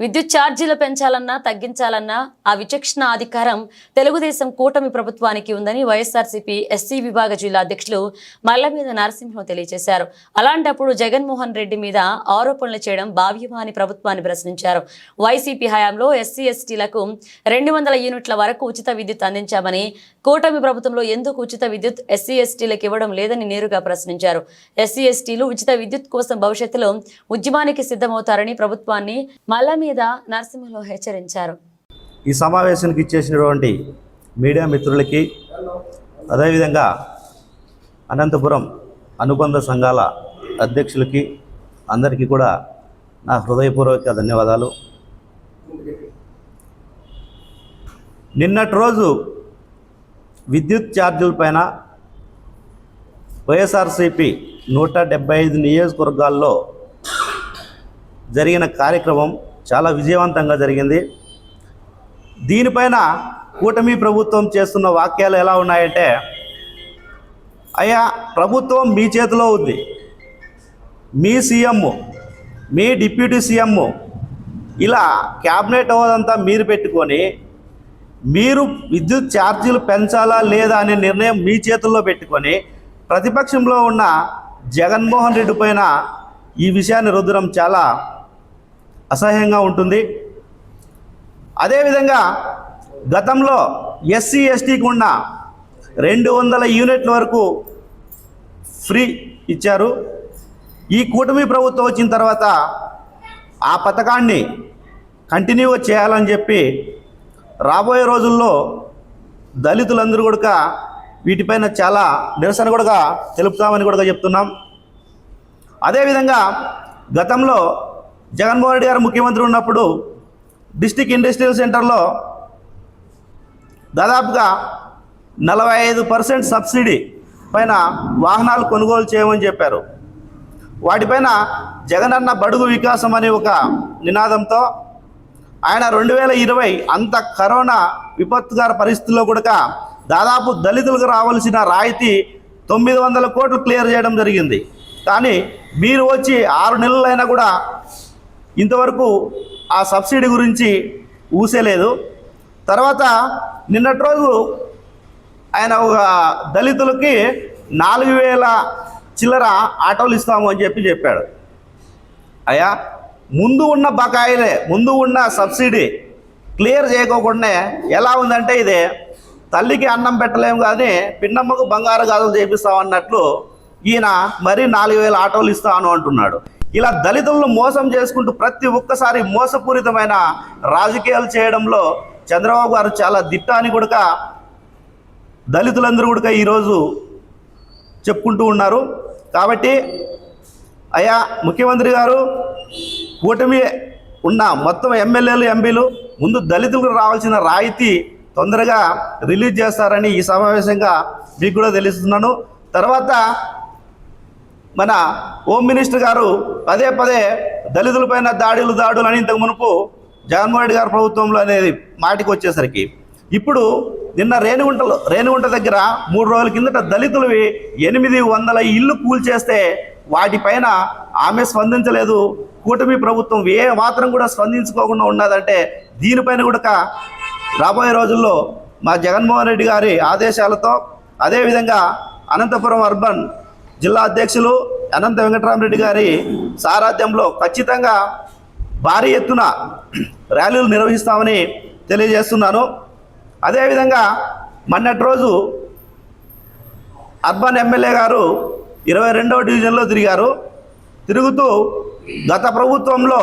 విద్యుత్ ఛార్జీలు పెంచాలన్నా తగ్గించాలన్నా ఆ విచక్షణ అధికారం తెలుగుదేశం కూటమి ప్రభుత్వానికి ఉందని వైఎస్ఆర్సీపీ ఎస్సీ విభాగ జిల్లా అధ్యక్షులు మల్లమీద నరసింహం తెలియజేశారు. అలాంటప్పుడు జగన్మోహన్ రెడ్డి మీద ఆరోపణలు చేయడం భావ్యమాని ప్రభుత్వాన్ని ప్రశ్నించారు. వైసీపీ హయాంలో ఎస్సీ ఎస్టీలకు రెండు వందల యూనిట్ల వరకు ఉచిత విద్యుత్ అందించామని కూటమి ప్రభుత్వంలో ఎందుకు ఉచిత విద్యుత్ ఎస్సీ ఎస్టీలకు ఇవ్వడం లేదని నేరుగా ప్రశ్నించారు. ఎస్సీ ఎస్టీలు ఉచిత విద్యుత్ కోసం భవిష్యత్తులో ఉద్యమానికి సిద్ధమవుతారని ప్రభుత్వాన్ని మల్ల మీద నరసింహలో హెచ్చరించారు. ఈ సమావేశానికి ఇచ్చేసినటువంటి మీడియా మిత్రులకి అదేవిధంగా అనంతపురం అనుబంధ సంఘాల అధ్యక్షులకి అందరికీ కూడా నా హృదయపూర్వక ధన్యవాదాలు. నిన్నటి రోజు విద్యుత్ ఛార్జీల పైన వైఎస్ఆర్సిపి నూట డెబ్బై ఐదు నియోజకవర్గాల్లో జరిగిన కార్యక్రమం చాలా విజయవంతంగా జరిగింది. దీనిపైన కూటమి ప్రభుత్వం చేస్తున్న వాక్యాలు ఎలా ఉన్నాయంటే అయ్యా ప్రభుత్వం మీ చేతిలో ఉంది. మీ సీఎం మీ డిప్యూటీ సీఎం ఇలా క్యాబినెట్ అవ్వదంతా మీరు పెట్టుకొని మీరు విద్యుత్ ఛార్జీలు పెంచాలా లేదా అనే నిర్ణయం మీ చేతుల్లో పెట్టుకొని ప్రతిపక్షంలో ఉన్న జగన్మోహన్ రెడ్డి పైన ఈ విషయాన్ని రుద్దడం చాలా అసహ్యంగా ఉంటుంది. అదేవిధంగా గతంలో ఎస్సీ ఎస్టీకి ఉన్న రెండు వందల యూనిట్ల వరకు ఫ్రీ ఇచ్చారు. ఈ కూటమి ప్రభుత్వం వచ్చిన తర్వాత ఆ పథకాన్ని కంటిన్యూగా చేయాలని చెప్పి రాబోయే రోజుల్లో దళితులందరూ కూడా వీటిపైన చాలా నిరసన కూడా తెలుపుతామని కూడా చెప్తున్నాం. అదేవిధంగా గతంలో జగన్మోహన్ రెడ్డి గారు ముఖ్యమంత్రి ఉన్నప్పుడు డిస్టిక్ ఇండస్ట్రియల్ సెంటర్లో దాదాపుగా నలభై ఐదు పర్సెంట్ సబ్సిడీ పైన వాహనాలు కొనుగోలు చేయమని చెప్పారు. వాటిపైన జగనన్న బడుగు వికాసం అనే ఒక నినాదంతో ఆయన రెండు వేల ఇరవై అంత కరోనా విపత్తుగార పరిస్థితుల్లో కూడా దాదాపు దళితులకు రావాల్సిన రాయితీ తొమ్మిది వందల కోట్లు క్లియర్ చేయడం జరిగింది. కానీ మీరు వచ్చి ఆరు నెలలైనా కూడా ఇంతవరకు ఆ సబ్సిడీ గురించి ఊసేలేదు. తర్వాత నిన్నటి రోజు ఆయన ఒక దళితులకి నాలుగు వేల చిల్లర ఆటోలు ఇస్తాము అని చెప్పి చెప్పాడు. అయ్యా ముందు ఉన్న బకాయిలే ముందు ఉన్న సబ్సిడీ క్లియర్ చేయకోకుండా ఎలా ఉందంటే ఇది తల్లికి అన్నం పెట్టలేము కానీ పిన్నమ్మకు బంగారు గాజులు చేపిస్తామన్నట్లు ఈయన మరీ నాలుగు వేల ఆటోలు ఇస్తాను అంటున్నాడు. ఇలా దళితులను మోసం చేసుకుంటూ ప్రతి ఒక్కసారి మోసపూరితమైన రాజకీయాలు చేయడంలో చంద్రబాబు గారు చాలా దిట్టాని అని దళితులందరూ కూడా ఈరోజు చెప్పుకుంటూ ఉన్నారు. కాబట్టి అయ్యా ముఖ్యమంత్రి గారు కూటమి ఉన్న మొత్తం ఎమ్మెల్యేలు ఎంపీలు ముందు దళితులకు రావాల్సిన రాయితీ తొందరగా రిలీజ్ చేస్తారని ఈ సమావేశంగా మీకు కూడా తెలుస్తున్నాను. తర్వాత మన హోమ్ మినిస్టర్ గారు పదే పదే దళితులపైన దాడులు దాడులు అని ఇంతకు మునుపు జగన్మోహన్ రెడ్డి గారి ప్రభుత్వంలో అనేది మాటికి వచ్చేసరికి. ఇప్పుడు నిన్న రేణిగుంటలో రేణిగుంట దగ్గర మూడు రోజుల కిందట దళితులవి ఎనిమిది వందల ఇల్లు కూల్చేస్తే వాటిపైన ఆమె స్పందించలేదు. కూటమి ప్రభుత్వం ఏ మాత్రం కూడా స్పందించుకోకుండా ఉన్నదంటే దీనిపైన కూడా రాబోయే రోజుల్లో మా జగన్మోహన్ రెడ్డి గారి ఆదేశాలతో అదేవిధంగా అనంతపురం అర్బన్ జిల్లా అధ్యక్షులు అనంత వెంకటరామరెడ్డి గారి సారథ్యంలో ఖచ్చితంగా భారీ ఎత్తున ర్యాలీలు నిర్వహిస్తామని తెలియజేస్తున్నాను. అదేవిధంగా మొన్నటి రోజు అర్బన్ ఎమ్మెల్యే గారు ఇరవై రెండవ డివిజన్లో తిరిగారు. తిరుగుతూ గత ప్రభుత్వంలో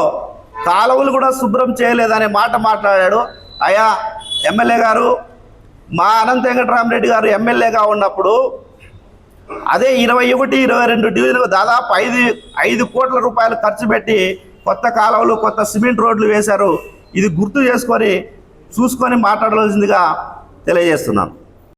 కాలువలు కూడా శుభ్రం చేయలేదనే మాట మాట్లాడాడు. అయా ఎమ్మెల్యే గారు మా అనంత వెంకటరామరెడ్డి గారు ఎమ్మెల్యేగా ఉన్నప్పుడు అదే ఇరవై ఒకటి ఇరవై రెండు డివిజన్లు దాదాపు ఐదు ఐదు కోట్ల రూపాయలు ఖర్చు పెట్టి కొత్త కాలువలు కొత్త సిమెంట్ రోడ్లు వేశారు. ఇది గుర్తు చేసుకొని చూసుకొని మాట్లాడవలసిందిగా తెలియజేస్తున్నాను.